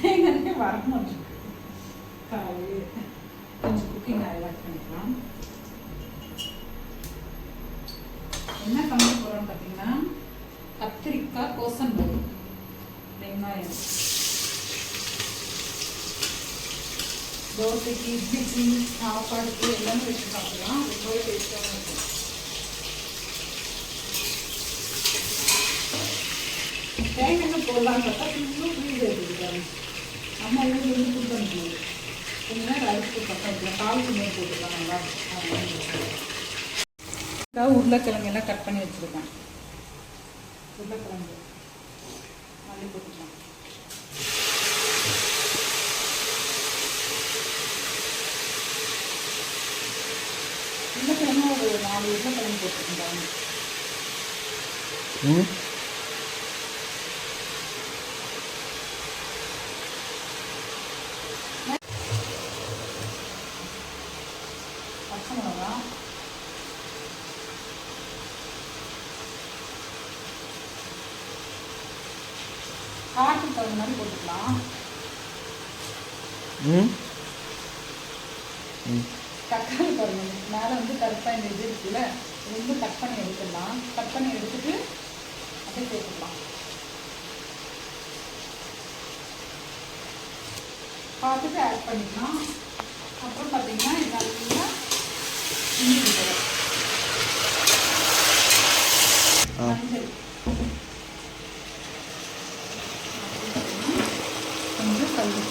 தேங்காய் வர மாட்டேங்குது காலையில் கொஞ்சம் குக்கிங் ஆயில் ஆட் பண்ணிக்கலாம். என்ன சமைக்க போகிறோம்னு பார்த்தீங்கன்னா கத்திரிக்காய் கோசம்பருப்பு வெங்காயம். தோசைக்கு இட்லிக்கு சாப்பாடுக்கு எல்லாமே வச்சு சாப்பிடலாம். ரொம்பவே டேஸ்ட்டாகவும் இருக்கும். தேங்காய் போடலான்னு பார்த்தா இன்னும் ஃப்ரீஸ் எடுத்துக்கிட்டாங்க அம்மா ஊரில் இருந்து கொடுத்து கொஞ்ச நேரம் அரிசி பக்கத்தில் காலுக்கு மேல் போட்டுக்கலாம் நல்லா அதான் உருளைக்கிழங்கு எல்லாம் கட் பண்ணி வச்சுருக்கேன் உருளைக்கிழங்கு மல்லி போட்டுக்கலாம் உருளைக்கிழங்கு ஒரு நாலு உருளைக்கிழங்கு போட்டுருக்கேன் ம்? காட்டுக்கு தகுந்த மாதிரி போட்டுக்கலாம். தக்காளி பாருங்க. மேலே வந்து கருப்பாக இந்த இது இருக்குல்ல இது வந்து கட் பண்ணி எடுத்துடலாம். கட் பண்ணி எடுத்துட்டு அப்படியே சேர்த்துக்கலாம் பார்த்துட்டு ஆட் பண்ணிக்கலாம். அப்புறம் பார்த்தீங்கன்னா இது நல்லா இஞ்சி போட்டுக்கலாம். ஆ மஞ்சள் கொஞ்சம்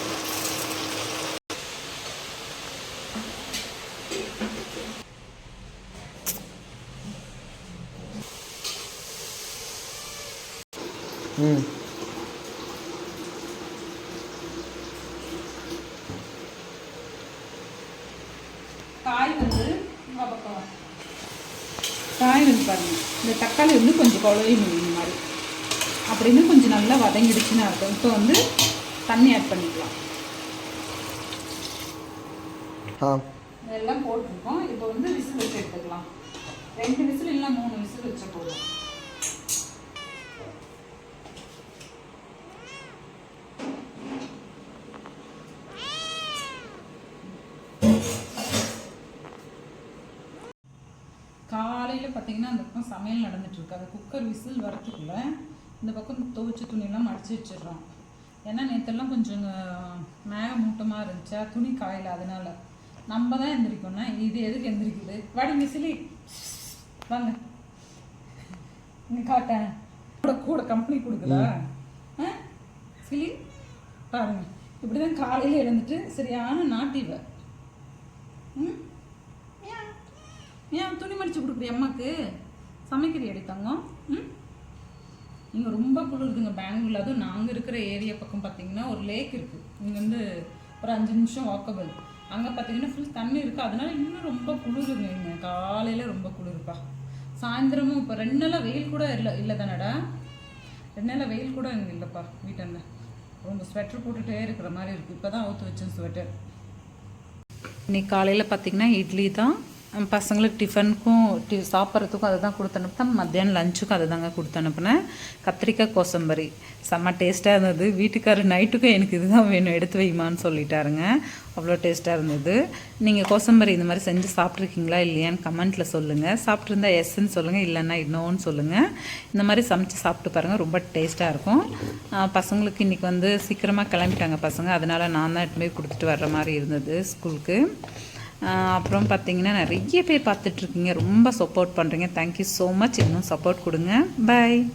ம் காய் வந்து காய் வந்து பாருங்க. இந்த தக்காளி வந்து கொஞ்சம் குழவையும் இந்த மாதிரி. அப்படின்னு கொஞ்சம் நல்லா வதங்கிடுச்சுன்னு இருக்கும் இப்போ வந்து தண்ணி ஆட் பண்ணிக்கலாம். இதெல்லாம் போட்டிருக்கோம். இப்போ வந்து விசில் வச்சு எடுத்துக்கலாம். ரெண்டு விசில் இல்லைன்னா மூணு விசில் வச்ச போதும். காலையில் பார்த்தீங்கன்னா அந்த பக்கம் சமையல் நடந்துட்டு இருக்கு. அது குக்கர் விசில் வரத்துக்குள்ள இந்த பக்கம் துவைச்ச துணியெல்லாம் மடிச்சு வச்சிடுறோம். ஏன்னா நேற்றெல்லாம் கொஞ்சம் மேக மூட்டமாக இருந்துச்சா? துணி காயல அதனால. நம்ம தான் எந்திரிக்கணும் இது எதுக்கு எந்திரிக்குது? வாடி மிசிலி. வாங்க. இங்க காட்டேன் கூட கூட கம்பெனி கொடுக்குதா? ஆ? சிலி பாருங்க. இப்படி தான் காலையில் எழுந்துட்டு சரியான நாட்டிவ ம்? ஏன்? ஏன்? துணி மடிச்சு கொடுக்குறிய அம்மாக்கு? சமைக்கிறியடி தங்கம்? ம்? இங்கே ரொம்ப குளிருதுங்க பெங்களூர்ல. அதுவும் நாங்கள் இருக்கிற ஏரியா பக்கம் பார்த்தீங்கன்னா ஒரு லேக் இருக்குது இங்கே வந்து ஒரு அஞ்சு நிமிஷம் வாக்கபிள் அங்கே பார்த்தீங்கன்னா ஃபுல் தண்ணி இருக்குது அதனால இன்னும் ரொம்ப குளிருங்க இங்கே. காலையில் ரொம்ப குளிருப்பா. சாயந்தரமும் இப்போ ரெண்டு நாளாக வெயில் கூட இல்லை இல்லை தானடா ரெண்டு நாளாக வெயில் கூட இங்கே இல்லைப்பா வீட்டாண்ட. ரொம்ப ஸ்வெட்டர் போட்டுகிட்டே இருக்கிற மாதிரி இருக்குது இப்போ தான் அவுத்து வச்சேன் ஸ்வெட்டர் இன்னைக்கு காலையில் பார்த்தீங்கன்னா இட்லி தான். பசங்களுக்கு டிஃபனுக்கும் டி சாப்பிட்றதுக்கும் அதை தான் கொடுத்து அனுப்பினேன். மத்தியானம் லஞ்சுக்கும் அதை தாங்க கொடுத்து அனுப்புனேன். கத்திரிக்காய் கோசம்பரி. செம்ம டேஸ்ட்டாக இருந்தது. வீட்டுக்காரர் நைட்டுக்கும் எனக்கு இதுதான் வேணும் எடுத்து வைமான்னு சொல்லிட்டாருங்க. அவ்வளோ டேஸ்ட்டாக இருந்தது. நீங்கள் கோசம்பரி இந்த மாதிரி செஞ்சு சாப்பிட்ருக்கீங்களா இல்லையான்னு கமெண்ட்டில் சொல்லுங்கள் சாப்பிட்ருந்தா எஸ்ன்னு சொல்லுங்கள் இல்லைன்னா இன்னோன்னு சொல்லுங்கள் இந்த மாதிரி சமைச்சு சாப்பிட்டு பாருங்கள் ரொம்ப டேஸ்ட்டாக இருக்கும். பசங்களுக்கு இன்றைக்கி வந்து சீக்கிரமாக கிளம்பிட்டாங்க பசங்க. அதனால் நான் தான் எடுத்துகிட்டு போய் கொடுத்துட்டு வர்ற மாதிரி இருந்தது ஸ்கூலுக்கு அப்புறம் பார்த்தீங்கன்னா நிறைய பேர் பார்த்துட்ருக்கீங்க ரொம்ப சப்போர்ட் பண்ணுறீங்க தேங்க்யூ ஸோ மச் இன்னும் சப்போர்ட் கொடுங்க. பை